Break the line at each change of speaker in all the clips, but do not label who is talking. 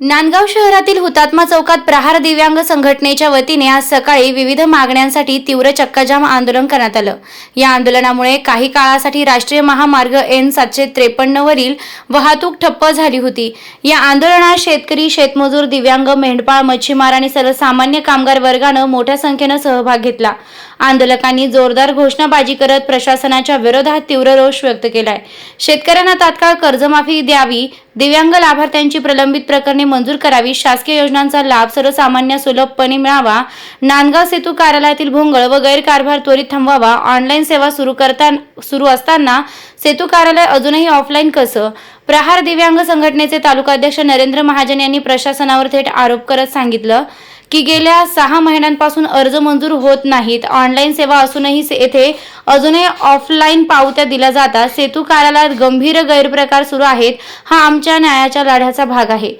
नांदगाव शहरातील हुतात्मा चौकात प्रहार दिव्यांग संघटनेच्या वतीने आज सकाळी विविध मागण्यांसाठी तीव्र चक्काजाम आंदोलन करण्यात आलं. या आंदोलनामुळे काही काळासाठी राष्ट्रीय महामार्ग एन सातशे त्रेपन्न वरील वाहतूक ठप्प झाली होती. या आंदोलनात शेतकरी शेतमजूर दिव्यांग मेंढपाळ मच्छीमार आणि सर्वसामान्य कामगार वर्गानं मोठ्या संख्येनं सहभाग घेतला. आंदोलकांनी जोरदार घोषणाबाजी करत प्रशासनाच्या विरोधात तीव्र रोष व्यक्त केलाय. शेतकऱ्यांना तात्काळ कर्जमाफी द्यावी दिव्यांग लाभार्थ्यांची प्रलंबित प्रकरणे मंजूर करावी. शासकीय योजनांचा लाभ सर्वसामान्य सुलभपणे मिळावा. नांदगाव सेतू कार्यालयातील भोंगळ व गैरकारभार त्वरित थांबवावा. ऑनलाईन सेवा सुरू करता सुरू असताना सेतू कार्यालय अजूनही ऑफलाईन कसं? प्रहार दिव्यांग संघटनेचे तालुकाध्यक्ष नरेंद्र महाजन यांनी प्रशासनावर थेट आरोप करत सांगितलं. की गेल्या सहा महिन्यांपासून अर्ज मंजूर होत नाहीत. ऑनलाईन सेवा असूनही येथे अजूनही ऑफलाईन पावत्या दिल्या जातात. सेतू कार्यालयात गंभीर गैरप्रकार सुरू आहेत. हा आमच्या न्यायाच्या लढ्याचा भाग आहे.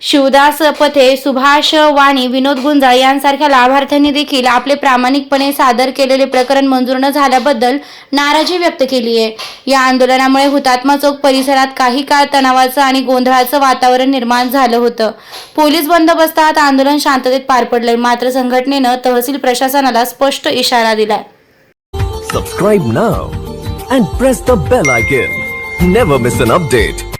शिवदास पथे सुभाष वाणी विनोद गुंजाळ यांसारख्या लाभार्थ्यांनी देखील आपले प्रामाणिकपणे सादर केलेले प्रकरण मंजूर न झाल्याबद्दल नाराजी व्यक्त केली आहे. या आंदोलनामुळे हुतात्मा चौक परिसरात काही काळ तणावाचं आणि गोंधळाचं वातावरण निर्माण झालं होतं. पोलीस बंदोबस्तात आंदोलन शांततेत पार पडलंय. मात्र संघटनेनं तहसील प्रशासनाला स्पष्ट इशारा दिलाय.
Subscribe now and press the bell icon never miss an update